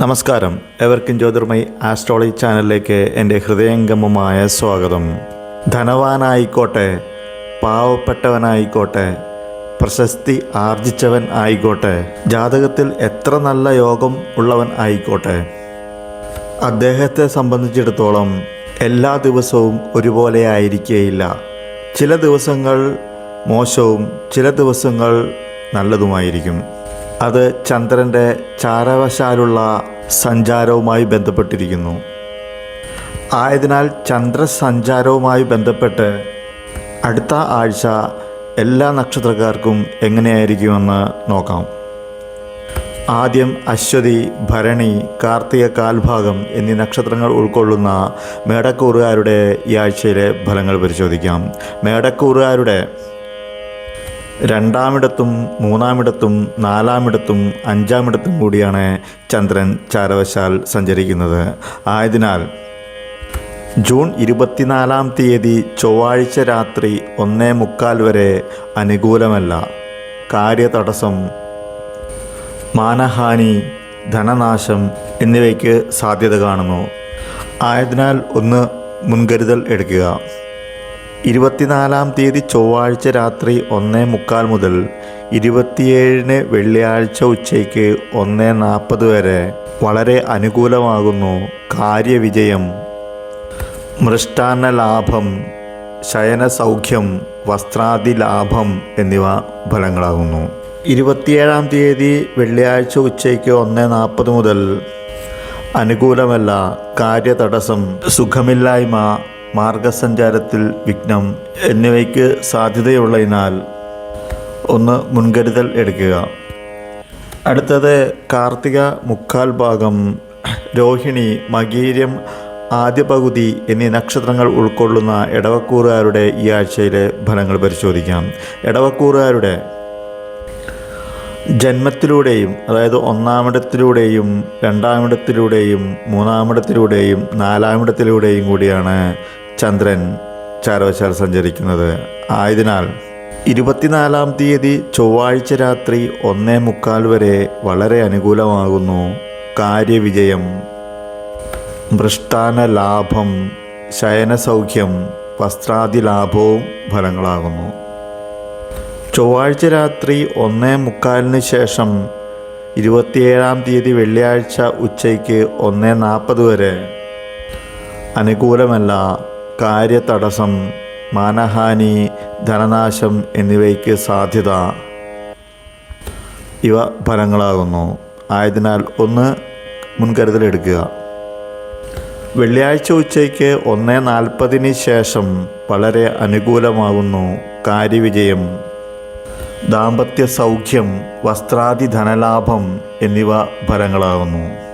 നമസ്കാരം. എവർക്കും ജ്യോതിർമയി ആസ്ട്രോളജി ചാനലിലേക്ക് എന്റെ ഹൃദയംഗമമായ സ്വാഗതം. ധനവാനായിക്കോട്ടെ പാവപ്പെട്ടവനായിക്കോട്ടെ പ്രശസ്തി ആർജിച്ചവൻ ആയിക്കോട്ടെ ജാതകത്തിൽ എത്ര നല്ല യോഗം ഉള്ളവൻ ആയിക്കോട്ടെ. അദ്ദേഹത്തെ സംബന്ധിച്ചിടത്തോളം എല്ലാ ദിവസവും ഒരുപോലെ ആയിരിക്കേയില്ല. ചില ദിവസങ്ങൾ മോശവും ചില ദിവസങ്ങൾ നല്ലതുമായിരിക്കും. അത് ചന്ദ്രന്റെ ചാരവശാലുള്ള സഞ്ചാരവുമായി ബന്ധപ്പെട്ടിരിക്കുന്നു. ആയതിനാൽ ചന്ദ്രസഞ്ചാരവുമായി ബന്ധപ്പെട്ട് അടുത്ത ആഴ്ച എല്ലാ നക്ഷത്രക്കാർക്കും എങ്ങനെയായിരിക്കുമെന്ന് നോക്കാം. ആദ്യം അശ്വതി ഭരണി കാർത്തിക കാൽഭാഗം എന്നീ നക്ഷത്രങ്ങൾ ഉൾക്കൊള്ളുന്ന മേടക്കൂറുകാരുടെ ഈ ആഴ്ചയിലെ ഫലങ്ങൾ പരിശോധിക്കാം. മേടക്കൂറുകാരുടെ രണ്ടാമിടത്തും മൂന്നാമിടത്തും നാലാമിടത്തും അഞ്ചാമിടത്തും കൂടിയാണ് ചന്ദ്രൻ ചാരവശാൽ സഞ്ചരിക്കുന്നത്. ആയതിനാൽ ജൂൺ ഇരുപത്തിനാലാം തീയതി ചൊവ്വാഴ്ച രാത്രി ഒന്നേ മുക്കാൽ വരെ അനുകൂലമല്ല. കാര്യതടസ്സം മാനഹാനി ധനനാശം എന്നിവയ്ക്ക് സാധ്യത കാണുന്നു. ആയതിനാൽ ഒന്ന് മുൻകരുതൽ എടുക്കുക. ഇരുപത്തിനാലാം തീയതി ചൊവ്വാഴ്ച രാത്രി ഒന്നേ മുക്കാൽ മുതൽ ഇരുപത്തിയേഴിന് വെള്ളിയാഴ്ച ഉച്ചയ്ക്ക് ഒന്നേ നാൽപ്പത് വരെ വളരെ അനുകൂലമാകുന്നു കാര്യവിജയം. മൃഷ്ടാന്ന ലാഭം ശയന സൗഖ്യം വസ്ത്രാദി ലാഭം എന്നിവ ഫലങ്ങളാകുന്നു. ഇരുപത്തിയേഴാം തീയതി വെള്ളിയാഴ്ച ഉച്ചയ്ക്ക് ഒന്ന് നാൽപ്പത് മുതൽ അനുകൂലമല്ല കാര്യതടസ്സം സുഖമില്ലായ്മ മാർഗസഞ്ചാരത്തിൽ വിഘ്നം എന്നിവയ്ക്ക് സാധ്യതയുള്ളതിനാൽ ഒന്ന് മുൻകരുതൽ എടുക്കുക. അടുത്തത് കാർത്തിക മുക്കാൽ ഭാഗം രോഹിണി മകീര്യം ആദ്യ പകുതി എന്നീ നക്ഷത്രങ്ങൾ ഉൾക്കൊള്ളുന്ന ഇടവക്കൂറുകാരുടെ ഈ ആഴ്ചയിലെ ഫലങ്ങൾ പരിശോധിക്കാം. ഇടവക്കൂറുകാരുടെ ജന്മത്തിലൂടെയും അതായത് ഒന്നാമിടത്തിലൂടെയും രണ്ടാമിടത്തിലൂടെയും മൂന്നാമിടത്തിലൂടെയും നാലാമിടത്തിലൂടെയും കൂടിയാണ് ചന്ദ്രൻ ചാരവശാൽ സഞ്ചരിക്കുന്നത്. ആയതിനാൽ ഇരുപത്തിനാലാം തീയതി ചൊവ്വാഴ്ച രാത്രി ഒന്നേ മുക്കാൽ വരെ വളരെ അനുകൂലമാകുന്നു. കാര്യവിജയം മൃഷ്ടാന ലാഭം ശയനസൗഖ്യം വസ്ത്രാദി ലാഭവും ഫലങ്ങളാകുന്നു. ചൊവ്വാഴ്ച രാത്രി ഒന്നേ മുക്കാലിന് ശേഷം ഇരുപത്തിയേഴാം തീയതി വെള്ളിയാഴ്ച ഉച്ചയ്ക്ക് ഒന്നേ നാൽപ്പത് വരെ അനുകൂലമല്ല. കാര്യതടസ്സം മാനഹാനി ധനനാശം എന്നിവയ്ക്ക് സാധ്യത. ഇവ ഫലങ്ങളാകുന്നു. ആയതിനാൽ ഒന്ന് മുൻകരുതലെടുക്കുക വെള്ളിയാഴ്ച ഉച്ചയ്ക്ക് ഒന്ന് നാൽപ്പതിന് ശേഷം വളരെ അനുകൂലമാകുന്നു കാര്യവിജയം. ദാമ്പത്യ സൗഖ്യം വസ്ത്രാദി ധനലാഭം എന്നിവ ഫലങ്ങളാകുന്നു.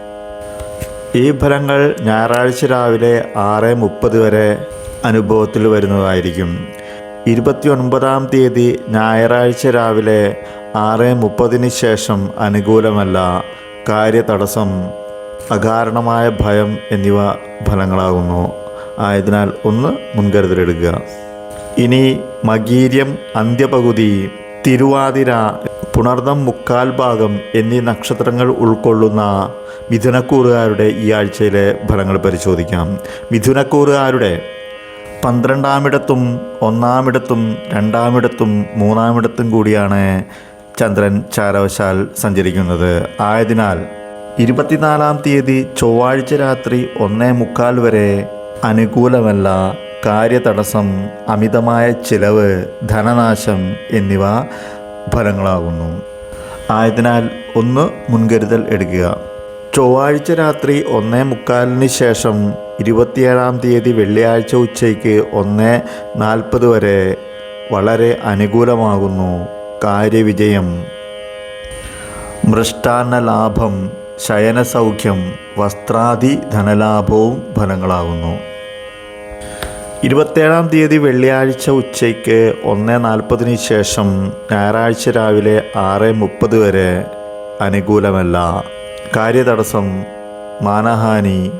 ഈ ഫലങ്ങൾ ഞായറാഴ്ച രാവിലെ ആറ് മുപ്പത് വരെ അനുഭവത്തിൽ വരുന്നതായിരിക്കും. ഇരുപത്തി ഒൻപതാം തീയതി ഞായറാഴ്ച രാവിലെ ആറ് മുപ്പതിന് ശേഷം അനുകൂലമല്ല കാര്യതടസ്സം അകാരണമായ ഭയം എന്നിവ ഫലങ്ങളാകുന്നു. ആയതിനാൽ ഒന്ന് മുൻകരുതലെടുക്കുക. ഇനി മകീര്യം അന്ത്യപകുതി തിരുവാതിര പുണർദം മുക്കാൽ ഭാഗം എന്നീ നക്ഷത്രങ്ങൾ ഉൾക്കൊള്ളുന്ന മിഥുനക്കൂറുകാരുടെ ഈ ആഴ്ചയിലെ ഫലങ്ങൾ പരിശോധിക്കാം. മിഥുനക്കൂറുകാരുടെ പന്ത്രണ്ടാമിടത്തും ഒന്നാമിടത്തും രണ്ടാമിടത്തും മൂന്നാമിടത്തും കൂടിയാണ് ചന്ദ്രൻ ചാരവശാൽ സഞ്ചരിക്കുന്നത്. ആയതിനാൽ ഇരുപത്തിനാലാം തീയതി ചൊവ്വാഴ്ച രാത്രി ഒന്നേ മുക്കാൽ വരെ അനുകൂലമല്ല. കാര്യതടസ്സം അമിതമായ ചിലവ് ധനനാശം എന്നിവ ഫലങ്ങളാകുന്നു. ആയതിനാൽ ഒന്ന് മുൻകരുതൽ എടുക്കുക. ചൊവ്വാഴ്ച രാത്രി ഒന്നേ മുക്കാലിന് ശേഷം ഇരുപത്തിയേഴാം തീയതി വെള്ളിയാഴ്ച ഉച്ചയ്ക്ക് ഒന്ന് നാൽപ്പത് വരെ വളരെ അനുകൂലമാകുന്നു. കാര്യവിജയം. മൃഷ്ടാന്ന ലാഭം ശയനസൗഖ്യം വസ്ത്രാദി ധനലാഭവും ഫലങ്ങളാകുന്നു. ഇരുപത്തേഴാം തീയതി വെള്ളിയാഴ്ച ഉച്ചയ്ക്ക് ഒന്ന് നാൽപ്പതിന് ശേഷം ഞായറാഴ്ച രാവിലെ ആറ് മുപ്പത് വരെ അനുകൂലമല്ല. കാര്യതടസ്സം മാനഹാനി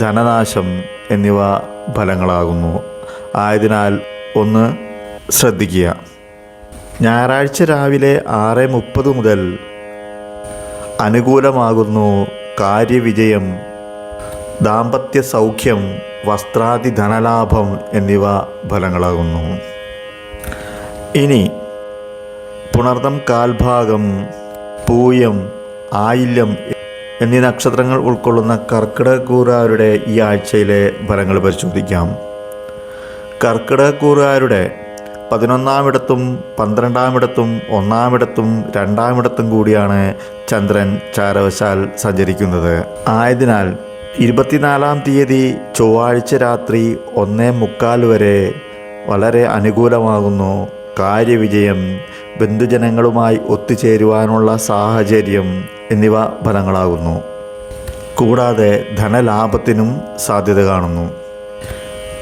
ധനനാശം എന്നിവ ഫലങ്ങളാകുന്നു. ആയതിനാൽ ഒന്ന് ശ്രദ്ധിക്കുക. ഞായറാഴ്ച രാവിലെ ആറ് മുപ്പത് മുതൽ അനുകൂലമാകുന്നു കാര്യവിജയം ദാമ്പത്യ സൗഖ്യം വസ്ത്രാദി ധനലാഭം എന്നിവ ഫലങ്ങളാകുന്നു. ഇനി പുണർദം കാൽഭാഗം പൂയം ആയില്യം എന്നീ നക്ഷത്രങ്ങൾ ഉൾക്കൊള്ളുന്ന കർക്കിടകൂറുകാരുടെ ഈ ആഴ്ചയിലെ ഫലങ്ങൾ പരിശോധിക്കാം. കർക്കിടകൂറുകാരുടെ പതിനൊന്നാമിടത്തും പന്ത്രണ്ടാമിടത്തും ഒന്നാമിടത്തും രണ്ടാമിടത്തും കൂടിയാണ് ചന്ദ്രൻ ചാരവശാൽ സഞ്ചരിക്കുന്നത്. ആയതിനാൽ ഇരുപത്തിനാലാം തീയതി ചൊവ്വാഴ്ച രാത്രി ഒന്നേ മുക്കാൽ വരെ വളരെ അനുകൂലമാകുന്നു. കാര്യവിജയം ബന്ധുജനങ്ങളുമായി ഒത്തുചേരുവാനുള്ള സാഹചര്യം എന്നിവ ഫലങ്ങളാകുന്നു. കൂടാതെ ധനലാഭത്തിനും സാധ്യത കാണുന്നു.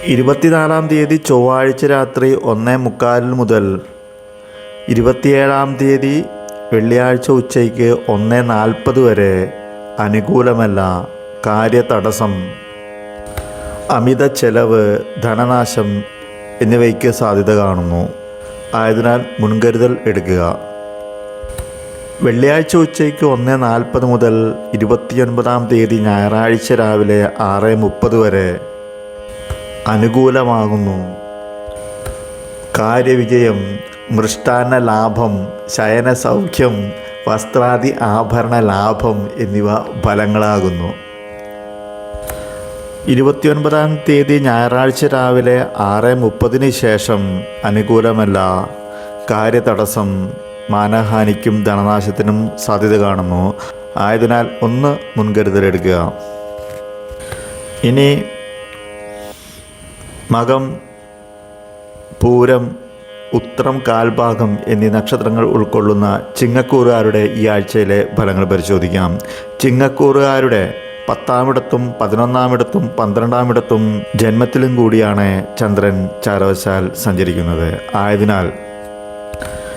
ഇരുപത്തിനാലാം തീയതി ചൊവ്വാഴ്ച രാത്രി ഒന്നേ മുക്കാലിൽ മുതൽ ഇരുപത്തിയേഴാം തീയതി വെള്ളിയാഴ്ച ഉച്ചയ്ക്ക് ഒന്ന് നാൽപ്പത് വരെ അനുകൂലമല്ല. കാര്യതടസ്സം അമിത ചെലവ് ധനനാശം എന്നിവയ്ക്ക് സാധ്യത കാണുന്നു. ആയതിനാൽ മുൻകരുതൽ എടുക്കുക. വെള്ളിയാഴ്ച ഉച്ചയ്ക്ക് ഒന്ന് നാൽപ്പത് മുതൽ ഇരുപത്തിയൊൻപതാം തീയതി ഞായറാഴ്ച രാവിലെ ആറ് മുപ്പത് വരെ അനുകൂലമാകുന്നു. കാര്യവിജയം മൃഷ്ടാന്ന ലാഭം ശയന സൗഖ്യം വസ്ത്രാദി ആഭരണ ലാഭം എന്നിവ ഫലങ്ങളാകുന്നു. ഇരുപത്തിയൊൻപതാം തീയതി ഞായറാഴ്ച രാവിലെ ആറ് മുപ്പതിന് ശേഷം അനുകൂലമല്ല. കാര്യതടസ്സം മാനഹാനിക്കും ധനനാശത്തിനും സാധ്യത കാണുന്നു. ആയതിനാൽ ഒന്ന് മുൻകരുതലെടുക്കുക. ഇനി മകം പൂരം ഉത്രം കാൽഭാഗം എന്നീ നക്ഷത്രങ്ങൾ ഉൾക്കൊള്ളുന്ന ചിങ്ങക്കൂറുകാരുടെ ഈ ആഴ്ചയിലെ ഫലങ്ങൾ പരിശോധിക്കാം. ചിങ്ങക്കൂറുകാരുടെ പത്താമിടത്തും പതിനൊന്നാമിടത്തും പന്ത്രണ്ടാമിടത്തും ജന്മത്തിലും കൂടിയാണ് ചന്ദ്രൻ ചാരവശാൽ സഞ്ചരിക്കുന്നത്. ആയതിനാൽ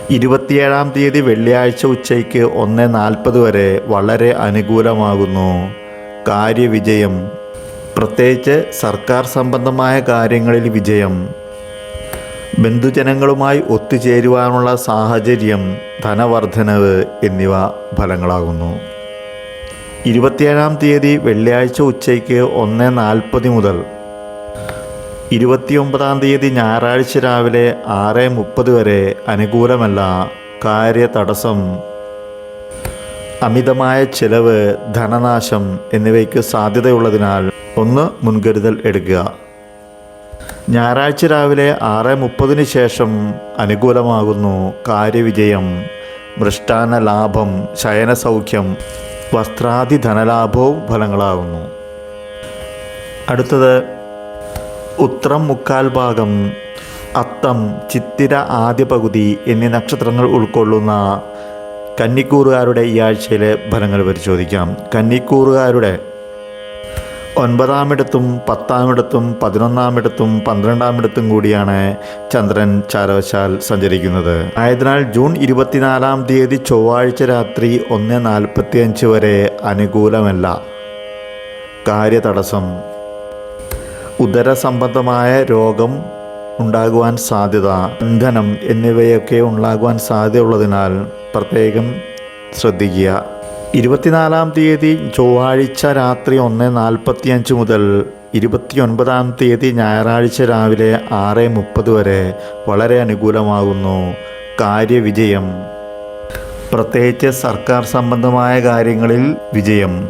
ഇരുപത്തിയേഴാം തീയതി വെള്ളിയാഴ്ച ഉച്ചയ്ക്ക് ഒന്ന് നാൽപ്പത് വരെ വളരെ അനുകൂലമാകുന്നു. കാര്യവിജയം. പ്രത്യേകിച്ച് സർക്കാർ സംബന്ധമായ കാര്യങ്ങളിൽ വിജയം. ബന്ധുജനങ്ങളുമായി ഒത്തുചേരുവാനുള്ള സാഹചര്യം ധനവർദ്ധനവ് എന്നിവ ഫലങ്ങളാകുന്നു. ഇരുപത്തിയേഴാം തീയതി വെള്ളിയാഴ്ച ഉച്ചയ്ക്ക് ഒന്ന് നാൽപ്പത് മുതൽ. ഇരുപത്തിയൊമ്പതാം തീയതി ഞായറാഴ്ച രാവിലെ ആറ് മുപ്പത് വരെ അനുകൂലമല്ല കാര്യതടസ്സം. അമിതമായ ചെലവ് ധനനാശം എന്നിവയ്ക്ക് സാധ്യതയുള്ളതിനാൽ ഒന്ന് മുൻകരുതൽ എടുക്കുക. ഞായറാഴ്ച രാവിലെ ആറ് മുപ്പതിന് ശേഷം അനുകൂലമാകുന്നു കാര്യവിജയം. മൃഷ്ടാന ലാഭം ശയനസൗഖ്യം വസ്ത്രാദി ധനലാഭവും ഫലങ്ങളാകുന്നു. അടുത്തത് ഉത്രം മുക്കാൽ ഭാഗം അത്തം ചിത്തിര ആദ്യ പകുതി എന്നീ നക്ഷത്രങ്ങൾ ഉൾക്കൊള്ളുന്ന കന്നിക്കൂറുകാരുടെ ഈ ആഴ്ചയിലെ ഫലങ്ങൾ പരിശോധിക്കാം. കന്നിക്കൂറുകാരുടെ ഒൻപതാമിടത്തും പത്താമിടത്തും പതിനൊന്നാമിടത്തും പന്ത്രണ്ടാമിടത്തും കൂടിയാണ് ചന്ദ്രൻ ചാരവശാൽ സഞ്ചരിക്കുന്നത്. ആയതിനാൽ ജൂൺ ഇരുപത്തിനാലാം തീയതി ചൊവ്വാഴ്ച രാത്രി ഒന്ന് നാൽപ്പത്തിയഞ്ച് വരെ അനുകൂലമല്ല. കാര്യതടസ്സം. ഉദര സംബന്ധമായ രോഗം ഉണ്ടാകുവാൻ സാധ്യത ഇന്ധനം എന്നിവയൊക്കെ ഉണ്ടാകുവാൻ സാധ്യതയുള്ളതിനാൽ പ്രത്യേകം ശ്രദ്ധിക്കുക. ഇരുപത്തിനാലാം തീയതി ചൊവ്വാഴ്ച രാത്രി ഒന്ന് നാൽപ്പത്തിയഞ്ച് മുതൽ ഇരുപത്തിയൊൻപതാം തീയതി ഞായറാഴ്ച രാവിലെ ആറ് മുപ്പത് വരെ വളരെ അനുകൂലമാകുന്നു. കാര്യവിജയം. പ്രത്യേകിച്ച് സർക്കാർ സംബന്ധമായ കാര്യങ്ങളിൽ വിജയം.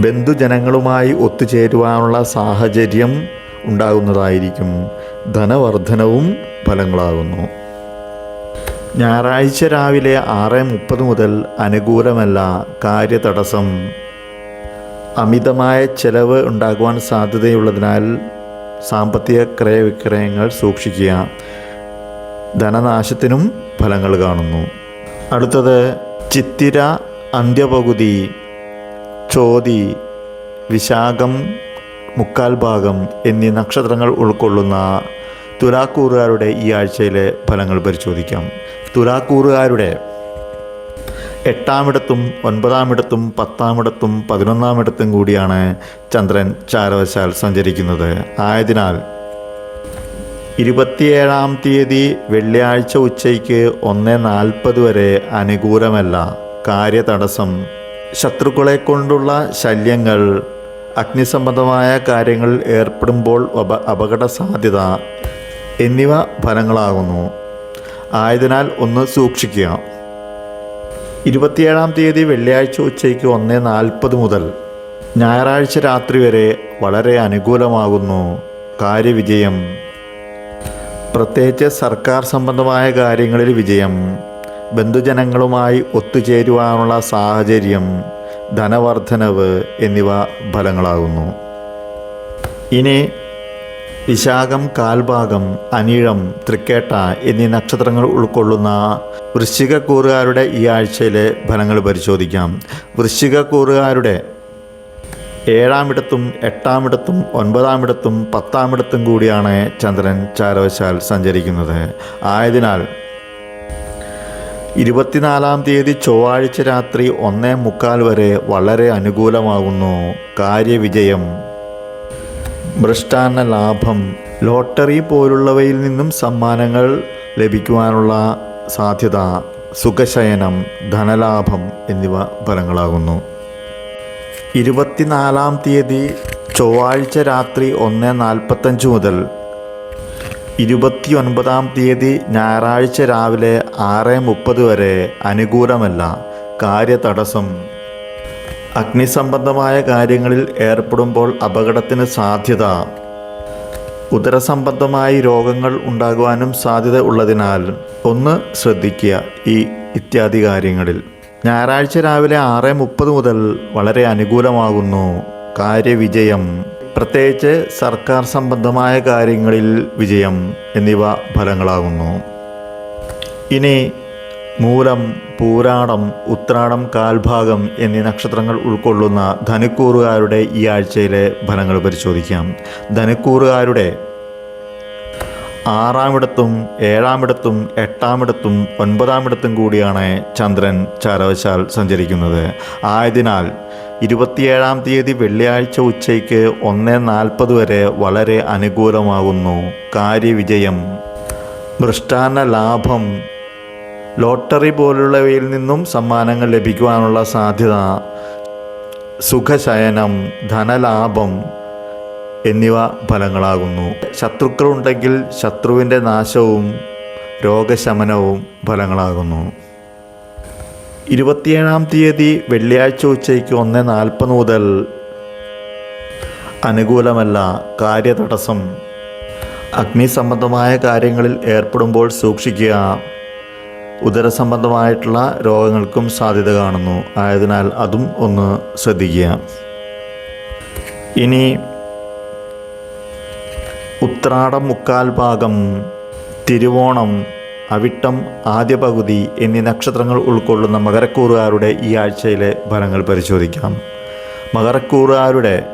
ബന്ധുജനങ്ങളുമായി ഒത്തുചേരുവാനുള്ള സാഹചര്യം ഉണ്ടാകുന്നതായിരിക്കും. ധനവർദ്ധനവും ഫലങ്ങളാകുന്നു. ഞായറാഴ്ച രാവിലെ ആറ് മുപ്പത് മുതൽ അനുകൂലമല്ല കാര്യതടസ്സം. അമിതമായ ചെലവ് ഉണ്ടാകുവാൻ സാധ്യതയുള്ളതിനാൽ സാമ്പത്തിക ക്രയവിക്രയങ്ങൾ സൂക്ഷിക്കുക. ധനനാശത്തിനും ഫലങ്ങൾ കാണുന്നു. അടുത്തത് ചിത്തിര അന്ത്യപകുതി ചോതി വിശാഖം മുക്കാൽ ഭാഗം എന്നീ നക്ഷത്രങ്ങൾ ഉൾക്കൊള്ളുന്ന തുലാക്കൂറുകാരുടെ ഈ ആഴ്ചയിലെ ഫലങ്ങൾ പരിശോധിക്കാം. തുലാക്കൂറുകാരുടെ എട്ടാമിടത്തും ഒൻപതാമിടത്തും പത്താമിടത്തും പതിനൊന്നാമിടത്തും കൂടിയാണ് ചന്ദ്രൻ ചാരവശാൽ സഞ്ചരിക്കുന്നത്. ആയതിനാൽ ഇരുപത്തിയേഴാം തീയതി വെള്ളിയാഴ്ച ഉച്ചയ്ക്ക് ഒന്ന് നാൽപ്പത് വരെ അനുകൂലമല്ല. കാര്യതടസ്സം. ശത്രുക്കളെ കൊണ്ടുള്ള ശല്യങ്ങൾ. അഗ്നിസംബന്ധമായ കാര്യങ്ങൾ ഏർപ്പെടുമ്പോൾ അപ അപകട സാധ്യത എന്നിവ ഫലങ്ങളാകുന്നു. ആയതിനാൽ ഒന്ന് സൂക്ഷിക്കുക. ഇരുപത്തിയേഴാം തീയതി വെള്ളിയാഴ്ച ഉച്ചയ്ക്ക് ഒന്ന് നാൽപ്പത് മുതൽ ഞായറാഴ്ച രാത്രി വരെ വളരെ അനുകൂലമാകുന്നു. കാര്യവിജയം. പ്രത്യേകിച്ച് സർക്കാർ സംബന്ധമായ കാര്യങ്ങളിൽ വിജയം. ബന്ധുജനങ്ങളുമായി ഒത്തുചേരുവാനുള്ള സാഹചര്യം ധനവർദ്ധനവ് എന്നിവ ഫലങ്ങളാകുന്നു. ഇനി വിശാഖം കാൽഭാഗം അനിഴം തൃക്കേട്ട എന്നീ നക്ഷത്രങ്ങൾ ഉൾക്കൊള്ളുന്ന വൃശ്ചികക്കൂറുകാരുടെ ഈ ആഴ്ചയിലെ ഫലങ്ങൾ പരിശോധിക്കാം. വൃശ്ചികക്കൂറുകാരുടെ ഏഴാമിടത്തും എട്ടാമിടത്തും ഒൻപതാമിടത്തും പത്താമിടത്തും കൂടിയാണ് ചന്ദ്രൻ ചാരവശാൽ സഞ്ചരിക്കുന്നത്. ആയതിനാൽ ഇരുപത്തിനാലാം തീയതി ചൊവ്വാഴ്ച രാത്രി ഒന്നേ മുക്കാൽ വരെ വളരെ അനുകൂലമാകുന്നു. കാര്യവിജയം മൃഷ്ടാന്ന ലാഭം ലോട്ടറി പോലുള്ളവയിൽ നിന്നും സമ്മാനങ്ങൾ ലഭിക്കുവാനുള്ള സാധ്യത സുഖശയനം ധനലാഭം എന്നിവ ഫലങ്ങളാകുന്നു. ഇരുപത്തിനാലാം തീയതി ചൊവ്വാഴ്ച രാത്രി ഒന്ന് നാൽപ്പത്തഞ്ച് മുതൽ ഇരുപത്തിയൊൻപതാം തീയതി ഞായറാഴ്ച രാവിലെ ആറ് മുപ്പത് വരെ അനുകൂലമല്ല. കാര്യതടസ്സം അഗ്നിസംബന്ധമായ കാര്യങ്ങളിൽ ഏർപ്പെടുമ്പോൾ അപകടത്തിന് സാധ്യത. ഉദരസംബന്ധമായി രോഗങ്ങൾ ഉണ്ടാകുവാനും സാധ്യത ഉള്ളതിനാൽ ഒന്ന് ശ്രദ്ധിക്കുക ഈ ഇത്യാദി കാര്യങ്ങളിൽ. ഞായറാഴ്ച രാവിലെ ആറ് മുപ്പത് മുതൽ വളരെ അനുകൂലമാകുന്നു. കാര്യവിജയം. പ്രത്യേകിച്ച് സർക്കാർ സംബന്ധമായ കാര്യങ്ങളിൽ വിജയം എന്നിവ ഫലങ്ങളാകുന്നു. ഇനി മൂലം പൂരാടം ഉത്രാടം കാൽഭാഗം എന്നീ നക്ഷത്രങ്ങൾ ഉൾക്കൊള്ളുന്ന ധനുക്കൂറുകാരുടെ ഈ ആഴ്ചയിലെ ഫലങ്ങൾ പരിശോധിക്കാം. ധനുക്കൂറുകാരുടെ ആറാമിടത്തും ഏഴാമിടത്തും എട്ടാമിടത്തും ഒൻപതാമിടത്തും കൂടിയാണ് ചന്ദ്രൻ ചാരവശാൽ സഞ്ചരിക്കുന്നത്. ആയതിനാൽ ഇരുപത്തിയേഴാം തീയതി വെള്ളിയാഴ്ച ഉച്ചയ്ക്ക് ഒന്ന് നാൽപ്പത് വരെ വളരെ അനുകൂലമാകുന്നു. കാര്യവിജയം മൃഷ്ടാന്ന ലാഭം ലോട്ടറി പോലുള്ളവയിൽ നിന്നും സമ്മാനങ്ങൾ ലഭിക്കുവാനുള്ള സാധ്യത സുഖശയനം ധനലാഭം എന്നിവ ഫലങ്ങളാകുന്നു. ശത്രുക്കളുണ്ടെങ്കിൽ ശത്രുവിന്റെ നാശവും രോഗശമനവും ഫലങ്ങളാകുന്നു. ഇരുപത്തിയേഴാം തീയതി വെള്ളിയാഴ്ച ഉച്ചയ്ക്ക് ഒന്ന് നാൽപ്പത് മുതൽ അനുകൂലമല്ല കാര്യതടസ്സം. അഗ്നിസംബന്ധമായ കാര്യങ്ങളിൽ ഏർപ്പെടുമ്പോൾ സൂക്ഷിക്കുക. ഉദരസംബന്ധമായിട്ടുള്ള രോഗങ്ങൾക്കും സാധ്യത കാണുന്നു. ആയതിനാൽ അതും ഒന്ന് ശ്രദ്ധിക്കുക. ഇനി ഉത്രാടം മുക്കാൽ ഭാഗം തിരുവോണം അവിട്ടം ആദ്യ പകുതി എന്നീ നക്ഷത്രങ്ങൾ ഉൾക്കൊള്ളുന്ന മകരക്കൂറുകാരുടെ ഈ ആഴ്ചയിലെ ഫലങ്ങൾ പരിശോധിക്കാം. മകരക്കൂറുകാരുടെ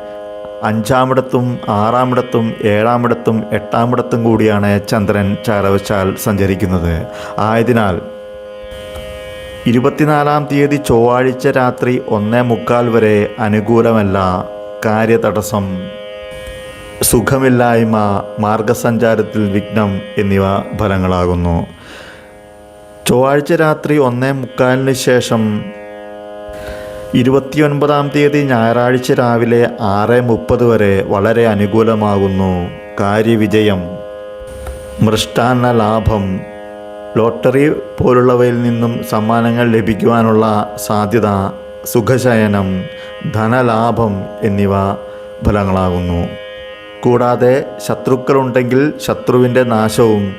അഞ്ചാമിടത്തും ആറാമിടത്തും ഏഴാമിടത്തും എട്ടാമിടത്തും കൂടിയാണ് ചന്ദ്രൻ ചാരവശാൽ സഞ്ചരിക്കുന്നത്. ആയതിനാൽ ഇരുപത്തിനാലാം തീയതി ചൊവ്വാഴ്ച രാത്രി ഒന്നേ മുക്കാൽ വരെ അനുകൂലമല്ല കാര്യതടസ്സം. സുഖമില്ലായ്മ മാർഗസഞ്ചാരത്തിൽ വിഘ്നം എന്നിവ ഫലങ്ങളാകുന്നു. ചൊവ്വാഴ്ച രാത്രി ഒന്നേ മുക്കാലിന് ശേഷം ഇരുപത്തിയൊൻപതാം തീയതി ഞായറാഴ്ച രാവിലെ ആറ് മുപ്പത് വരെ വളരെ അനുകൂലമാകുന്നു. കാര്യവിജയം. മൃഷ്ടാന്ന ലാഭം ലോട്ടറി പോലുള്ളവയിൽ നിന്നും സമ്മാനങ്ങൾ ലഭിക്കുവാനുള്ള സാധ്യത സുഖശയനം ധനലാഭം എന്നിവ ഫലങ്ങളാകുന്നു. കൂടാതെ ശത്രുക്കളുണ്ടെങ്കിൽ ശത്രുവിന്റെ നാശവും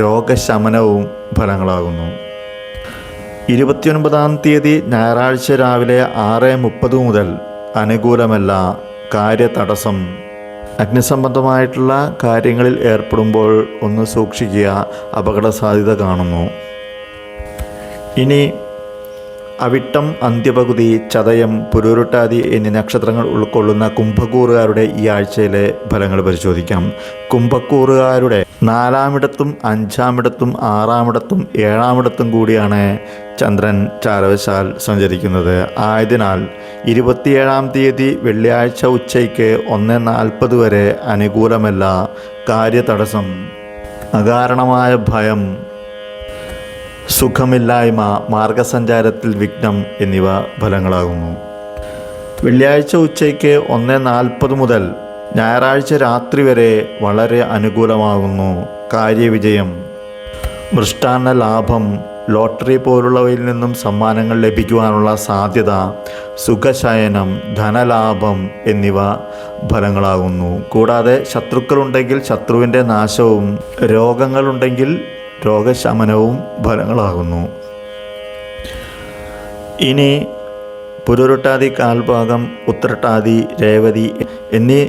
രോഗശമനവും ഫലങ്ങളാകുന്നു. ഇരുപത്തിയൊൻപതാം തീയതി ഞായറാഴ്ച രാവിലെ ആറ് മുപ്പത് മുതൽ അനുകൂലമല്ല കാര്യതടസ്സം അഗ്നിസംബന്ധമായിട്ടുള്ള കാര്യങ്ങളിൽ ഏർപ്പെടുമ്പോൾ ഒന്ന് സൂക്ഷിക്കുക അപകട സാധ്യത കാണുന്നു. ഇനി അവിട്ടം അന്ത്യപകുതി ചതയം പുരുരുട്ടാതി എന്നീ നക്ഷത്രങ്ങൾ ഉൾക്കൊള്ളുന്ന കുംഭക്കൂറുകാരുടെ ഈ ആഴ്ചയിലെ ഫലങ്ങൾ പരിശോധിക്കാം. കുംഭക്കൂറുകാരുടെ നാലാമിടത്തും അഞ്ചാമിടത്തും ആറാമിടത്തും ഏഴാമിടത്തും കൂടിയാണ് ചന്ദ്രൻ ചാരവശാൽ സഞ്ചരിക്കുന്നത്. ആയതിനാൽ ഇരുപത്തിയേഴാം തീയതി വെള്ളിയാഴ്ച ഉച്ചയ്ക്ക് ഒന്ന് നാൽപ്പത് വരെ അനുകൂലമല്ല കാര്യതടസ്സം. അകാരണമായ ഭയം സുഖമില്ലായ്മ മാർഗസഞ്ചാരത്തിൽ വിഘ്നം എന്നിവ ഫലങ്ങളാകുന്നു. വെള്ളിയാഴ്ച ഉച്ചയ്ക്ക് ഒന്ന് നാൽപ്പത് മുതൽ ഞായറാഴ്ച രാത്രി വരെ വളരെ അനുകൂലമാകുന്നു കാര്യവിജയം. മൃഷ്ടാന്ന ലാഭം ലോട്ടറി പോലുള്ളവയിൽ നിന്നും സമ്മാനങ്ങൾ ലഭിക്കുവാനുള്ള സാധ്യത സുഖശയനം ധനലാഭം എന്നിവ ഫലങ്ങളാകുന്നു. കൂടാതെ ശത്രുക്കളുണ്ടെങ്കിൽ ശത്രുവിന്റെ നാശവും രോഗങ്ങളുണ്ടെങ്കിൽ രോഗശമനവും ഫലങ്ങളാകുന്നു. ഇനി പുരുരുട്ടാതി കാൽഭാഗം ഉത്രട്ടാതി രേവതി എന്നീ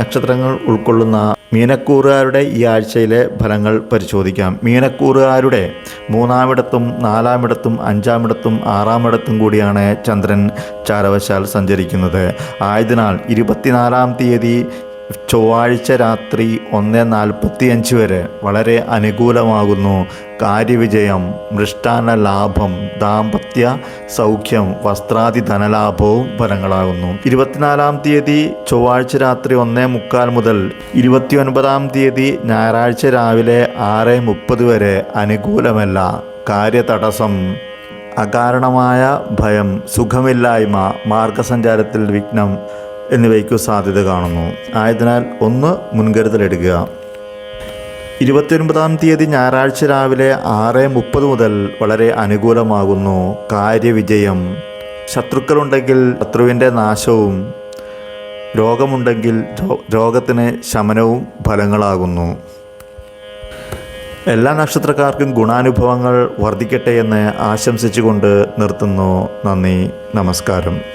നക്ഷത്രങ്ങൾ ഉൾക്കൊള്ളുന്ന മീനക്കൂറുകാരുടെ ഈ ആഴ്ചയിലെ ഫലങ്ങൾ പരിശോധിക്കാം. മീനക്കൂറുകാരുടെ മൂന്നാമിടത്തും നാലാമിടത്തും അഞ്ചാമിടത്തും ആറാമിടത്തും കൂടിയാണ് ചന്ദ്രൻ ചാരവശാൽ സഞ്ചരിക്കുന്നത്. ആയതിനാൽ ഇരുപത്തിനാലാം തീയതി ചൊവ്വാഴ്ച രാത്രി ഒന്ന് നാൽപ്പത്തി അഞ്ച് വരെ വളരെ അനുകൂലമാകുന്നു. കാര്യവിജയം മൃഷ്ടാന ലാഭം ദാമ്പത്യ സൗഖ്യം വസ്ത്രാദി ധനലാഭവും ഫലങ്ങളാകുന്നു. ഇരുപത്തിനാലാം തീയതി ചൊവ്വാഴ്ച രാത്രി ഒന്നേ മുക്കാൽ മുതൽ ഇരുപത്തിയൊൻപതാം തീയതി ഞായറാഴ്ച രാവിലെ ആറ് മുപ്പത് വരെ അനുകൂലമല്ല. കാര്യതടസ്സം അകാരണമായ ഭയം സുഖമില്ലായ്മ മാർഗസഞ്ചാരത്തിൽ വിഘ്നം എന്നിവയ്ക്കു സാധ്യത കാണുന്നു. ആയതിനാൽ ഒന്ന് മുൻകരുതലെടുക്കുക. ഇരുപത്തിയൊൻപതാം തീയതി ഞായറാഴ്ച രാവിലെ ആറ് മുപ്പത് മുതൽ വളരെ അനുകൂലമാകുന്നു. കാര്യവിജയം. ശത്രുക്കളുണ്ടെങ്കിൽ ശത്രുവിന്റെ നാശവും രോഗമുണ്ടെങ്കിൽ രോഗത്തിന് ശമനവും ഫലങ്ങളാകുന്നു. എല്ലാ നക്ഷത്രക്കാർക്കും ഗുണാനുഭവങ്ങൾ വർദ്ധിക്കട്ടെ എന്ന് ആശംസിച്ചുകൊണ്ട് നിർത്തുന്നു. നന്ദി. നമസ്കാരം.